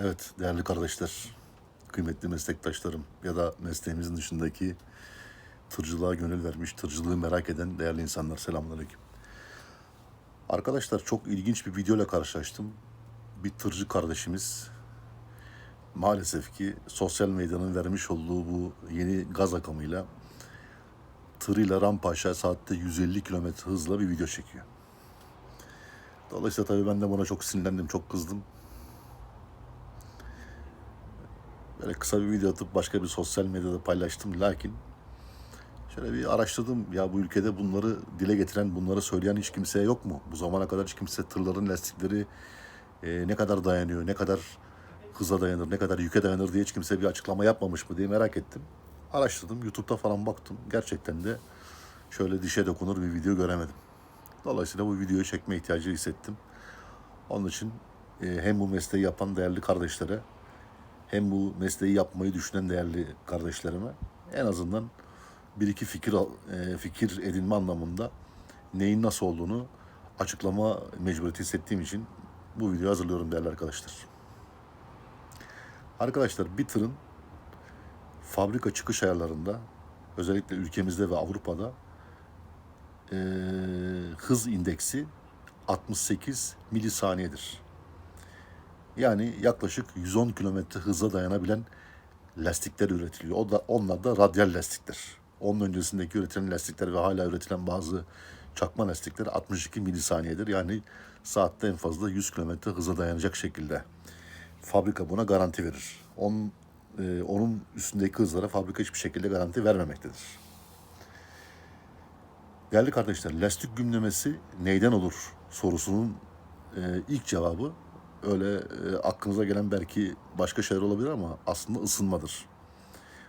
Evet değerli kardeşler, kıymetli meslektaşlarım ya da mesleğimizin dışındaki tırcılığa gönül vermiş, tırcılığı merak eden değerli insanlar selamünaleyküm. Arkadaşlar çok ilginç bir videoyla karşılaştım. Bir tırcı kardeşimiz maalesef ki sosyal medyanın vermiş olduğu bu yeni gaz akımıyla tırıyla rampa aşağı saatte 150 kilometre hızla bir video çekiyor. Dolayısıyla tabii ben de buna çok sinirlendim, çok kızdım. Böyle kısa bir video atıp başka bir sosyal medyada paylaştım. Lakin şöyle bir araştırdım. Ya bu ülkede bunları dile getiren, bunları söyleyen hiç kimse yok mu? Bu zamana kadar hiç kimse tırların lastikleri e, ne kadar dayanıyor, ne kadar hıza dayanır, ne kadar yüke dayanır diye hiç kimse bir açıklama yapmamış mı diye merak ettim. Araştırdım, YouTube'da falan baktım. Gerçekten de şöyle dişe dokunur bir video göremedim. Dolayısıyla bu videoyu çekme ihtiyacı hissettim. Onun için e, hem bu mesleği yapan değerli kardeşlere hem bu mesleği yapmayı düşünen değerli kardeşlerime en azından bir iki fikir e, fikir edinme anlamında neyin nasıl olduğunu açıklama mecburiyeti hissettiğim için bu videoyu hazırlıyorum değerli arkadaşlar. Arkadaşlar bir tırın fabrika çıkış ayarlarında özellikle ülkemizde ve Avrupa'da e, hız indeksi 68 milisaniyedir. Yani yaklaşık 110 kilometre hıza dayanabilen lastikler üretiliyor. O da onlar da radyal lastikler. Onun öncesindeki üretilen lastikler ve hala üretilen bazı çakma lastikler 62 milisaniyedir. Yani saatte en fazla 100 kilometre hıza dayanacak şekilde. Fabrika buna garanti verir. Onun, e, onun üstündeki hızlara fabrika hiçbir şekilde garanti vermemektedir. Değerli kardeşler, lastik gümlemesi neyden olur sorusunun e, ilk cevabı öyle e, aklınıza gelen belki başka şeyler olabilir ama aslında ısınmadır.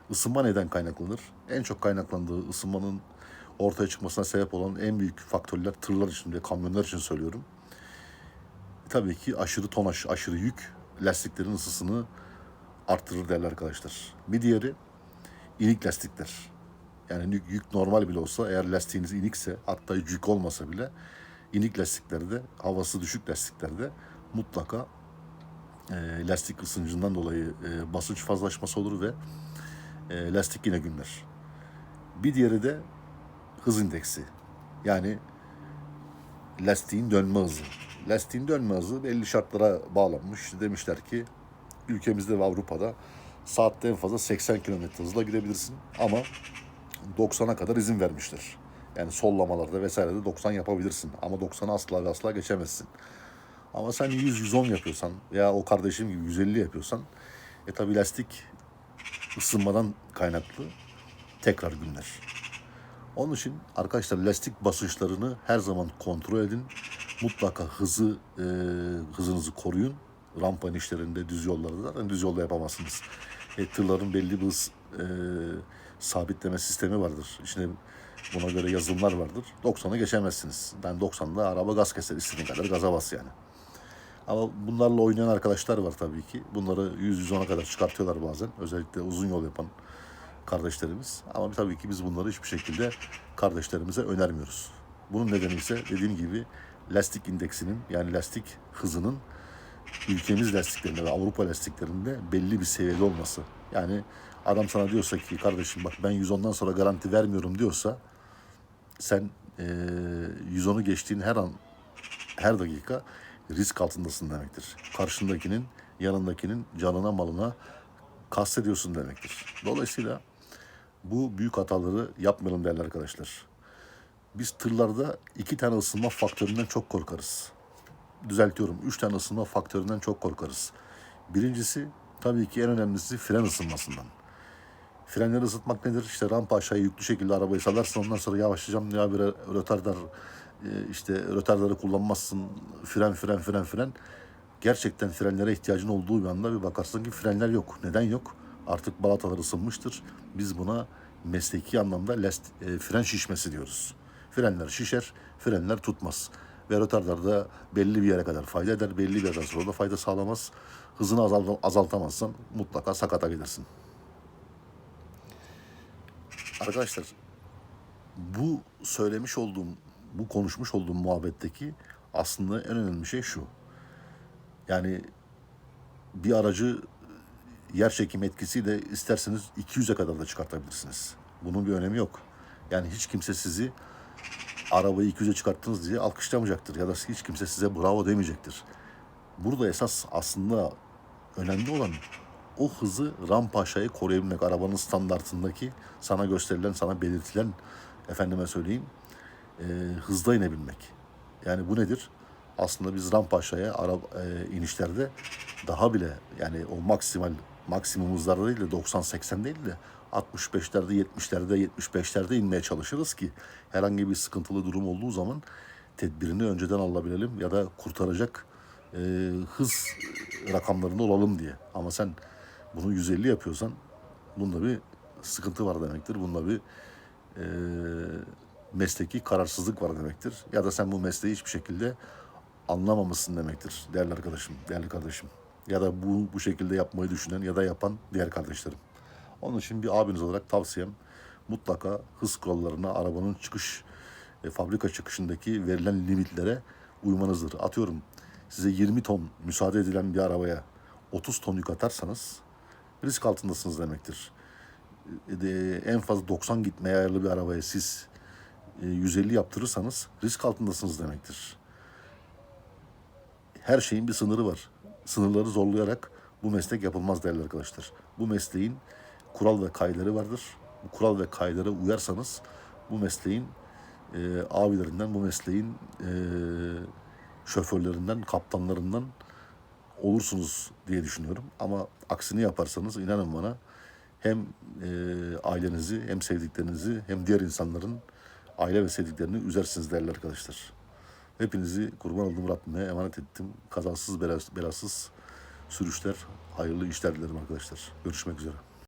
Isınma neden kaynaklanır? En çok kaynaklandığı ısınmanın ortaya çıkmasına sebep olan en büyük faktörler tırlar için ve kamyonlar için söylüyorum. Tabii ki aşırı tonaj, aşırı yük lastiklerin ısısını arttırır değerli arkadaşlar. Bir diğeri inik lastikler. Yani yük, yük normal bile olsa eğer lastiğiniz inikse hatta yük olmasa bile inik lastiklerde havası düşük lastiklerde mutlaka e, lastik ısıncından dolayı e, basınç fazlaşması olur ve e, lastik yine günler. Bir diğeri de hız indeksi. Yani lastiğin dönme hızı. Lastiğin dönme hızı belli şartlara bağlanmış. Demişler ki ülkemizde ve Avrupa'da saatte en fazla 80 km hızla gidebilirsin ama 90'a kadar izin vermişler. Yani sollamalarda vesairede 90 yapabilirsin ama 90'a asla ve asla geçemezsin. Ama sen 100-110 yapıyorsan veya o kardeşim gibi 150 yapıyorsan e tabi lastik ısınmadan kaynaklı tekrar günler. Onun için arkadaşlar lastik basınçlarını her zaman kontrol edin. Mutlaka hızı e, hızınızı koruyun. Rampa inişlerinde, düz yollarda zaten düz yolda yapamazsınız. E, tırların belli bir hız e, sabitleme sistemi vardır. İçinde buna göre yazılımlar vardır. 90'a geçemezsiniz. Ben 90'da araba gaz keser. istediğin kadar gaza bas yani. Ama bunlarla oynayan arkadaşlar var tabii ki. Bunları 100-110'a kadar çıkartıyorlar bazen. Özellikle uzun yol yapan kardeşlerimiz. Ama tabii ki biz bunları hiçbir şekilde kardeşlerimize önermiyoruz. Bunun nedeni ise dediğim gibi lastik indeksinin yani lastik hızının ülkemiz lastiklerinde ve Avrupa lastiklerinde belli bir seviyede olması. Yani adam sana diyorsa ki kardeşim bak ben 110'dan sonra garanti vermiyorum diyorsa sen eee 110'u geçtiğin her an her dakika risk altındasın demektir. Karşındakinin, yanındakinin canına malına kastediyorsun demektir. Dolayısıyla bu büyük hataları yapmayalım değerli arkadaşlar. Biz tırlarda iki tane ısınma faktöründen çok korkarız. Düzeltiyorum, üç tane ısınma faktöründen çok korkarız. Birincisi tabii ki en önemlisi fren ısınmasından. Frenleri ısıtmak nedir? İşte rampa aşağıya yüklü şekilde arabayı salarsın ondan sonra yavaşlayacağım ya bir rötardar işte rötardarı kullanmazsın fren fren fren fren. Gerçekten frenlere ihtiyacın olduğu bir anda bir bakarsın ki frenler yok. Neden yok? Artık balatalar ısınmıştır. Biz buna mesleki anlamda last, e, fren şişmesi diyoruz. Frenler şişer, frenler tutmaz. Ve rötardar da belli bir yere kadar fayda eder, belli bir yerden sonra da fayda sağlamaz. Hızını azalt azaltamazsan mutlaka sakata gidersin. Arkadaşlar bu söylemiş olduğum, bu konuşmuş olduğum muhabbetteki aslında en önemli şey şu. Yani bir aracı yer çekim etkisiyle isterseniz 200'e kadar da çıkartabilirsiniz. Bunun bir önemi yok. Yani hiç kimse sizi arabayı 200'e çıkarttınız diye alkışlamayacaktır ya da hiç kimse size bravo demeyecektir. Burada esas aslında önemli olan o hızı rampa aşağıya koruyabilmek. Arabanın standartındaki sana gösterilen, sana belirtilen efendime söyleyeyim e, hızda inebilmek. Yani bu nedir? Aslında biz rampa aşağıya ara, e, inişlerde daha bile yani o maksimal maksimum hızlarda değil de 90-80 değil de 65'lerde 70'lerde 75'lerde inmeye çalışırız ki herhangi bir sıkıntılı durum olduğu zaman tedbirini önceden alabilelim ya da kurtaracak e, hız rakamlarında olalım diye. Ama sen bunu 150 yapıyorsan bunda bir sıkıntı var demektir. Bunda bir e, mesleki kararsızlık var demektir. Ya da sen bu mesleği hiçbir şekilde anlamamışsın demektir değerli arkadaşım, değerli kardeşim. Ya da bu bu şekilde yapmayı düşünen ya da yapan diğer kardeşlerim. Onun için bir abiniz olarak tavsiyem mutlaka hız kurallarına, arabanın çıkış, e, fabrika çıkışındaki verilen limitlere uymanızdır. Atıyorum size 20 ton müsaade edilen bir arabaya 30 ton yük atarsanız risk altındasınız demektir. E, en fazla 90 gitmeye ayarlı bir arabaya siz 150 yaptırırsanız risk altındasınız demektir. Her şeyin bir sınırı var. Sınırları zorlayarak bu meslek yapılmaz değerli arkadaşlar. Bu mesleğin kural ve kaydeleri vardır. Bu kural ve kaydetlere uyarsanız bu mesleğin e, abilerinden, bu mesleğin e, şoförlerinden, kaptanlarından olursunuz diye düşünüyorum. Ama aksini yaparsanız inanın bana hem e, ailenizi hem sevdiklerinizi hem diğer insanların aile ve sevdiklerini üzersiniz değerli arkadaşlar. Hepinizi kurban olduğum Rabbime emanet ettim. Kazasız belas- belasız sürüşler, hayırlı işler dilerim arkadaşlar. Görüşmek üzere.